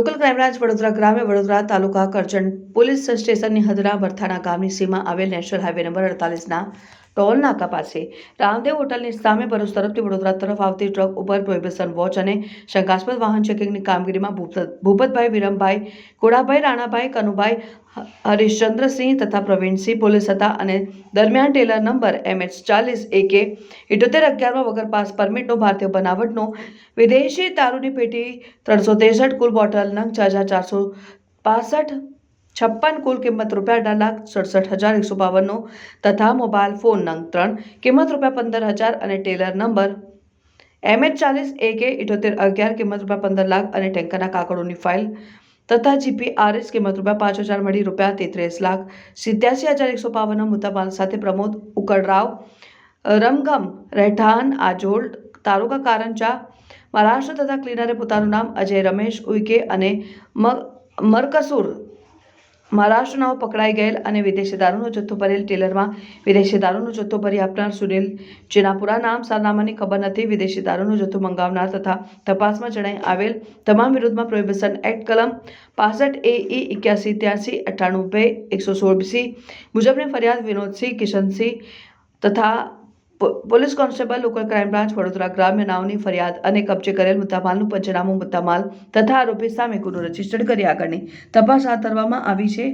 Local crime branch Vadodara ગ્રામે વડોદરા તાલુકા Karjan police સ્ટેશનની હદરા વરથાણા ગામની સીમા આવેલ નેશનલ હાઈવે નંબર અડતાલીસના ટોલ નાકા પાસે રામદેવ હોટલની સામે ભરૂચ તરફથી વડોદરા તરફ આવતી ટ્રક ઉપર પ્રોહિબિશન વોચ અને શંકાસ્પદ વાહન ચેકિંગની કામગીરીમાં ભૂપતભાઈ વિરમભાઈ કોડાભાઈ રાણાભાઈ, કનુભાઈ હરીશચંદ્રસિંહ તથા પ્રવીણસિંહ પોલીસ હતા અને દરમિયાન ટેલર નંબર એમએચ ચાલીસ એકે ઇઠોતેર અગિયારમાં વગર પાસ પરમિટનો ભારતીય બનાવટનો વિદેશી દારૂની પેટી ત્રણસો ત્રેસઠ કુલ બોટલ નંગ ચાર હજાર ચારસો પાસઠ છપ્પન કુલ કિંમત રૂપિયા અઢાર લાખ સડસઠ હજાર એકસો બાવનનો તથા મોબાઈલ ફોન નંગ ત્રણ કિંમત રૂપિયા પંદર હજાર અને ટેલર નંબર. એમએચ ચાલીસ એ કે ઇઠોતેર અગિયાર કિંમત રૂપિયા પંદર લાખ અને ટેન્કરના કાકડોની ફાઇલ તથા જીપીઆરએસ કિંમત રૂપિયા પાંચ હજાર મળી રૂપિયા તેત્રીસ લાખ. સિત્યાસી હજાર એકસો બાવનનો મુદ્દામાલ સાથે પ્રમોદ ઉકડરાવ રમગમ, રહેઠાણ, આજોલ, તાલુકા કારંચા મહારાષ્ટ્ર તથા ક્લીનરે પોતાનું નામ અજય રમેશ ઉઈકે અને મ, મરકસુર મહારાષ્ટ્રનાઓ પકડાઈ ગયેલ અને વિદેશી દારૂનો જથ્થો ભરેલ ટેલરમાં વિદેશી દારૂનો જથ્થો ભરી આપનાર સુનિલ જેના નામ સરનામાની ખબર નથી. વિદેશી દારૂનો જથ્થો મંગાવનાર તથા તપાસમાં જણાઈ આવેલ તમામ વિરુદ્ધમાં પ્રોહિબિશન એક્ટ કલમ પાસઠ એ ઈ એક્યાસી ત્યાસી અઠ્ઠાણું બે એકસો સોળ સી મુજબની ફરિયાદ વિનોદસિંહ, કિશનસિંહ તથા police constable local crime branch Vadodara ગ્રામ્ય નાવની ફરિયાદ અને કબજે કરેલ મુદ્દામાલનું પંચનામું મુદ્દામાલ તથા આરોપી સામે ગુનો રજીસ્ટર્ડ કરી આગળની તપાસ હાથ ધરવામાં આવી છે.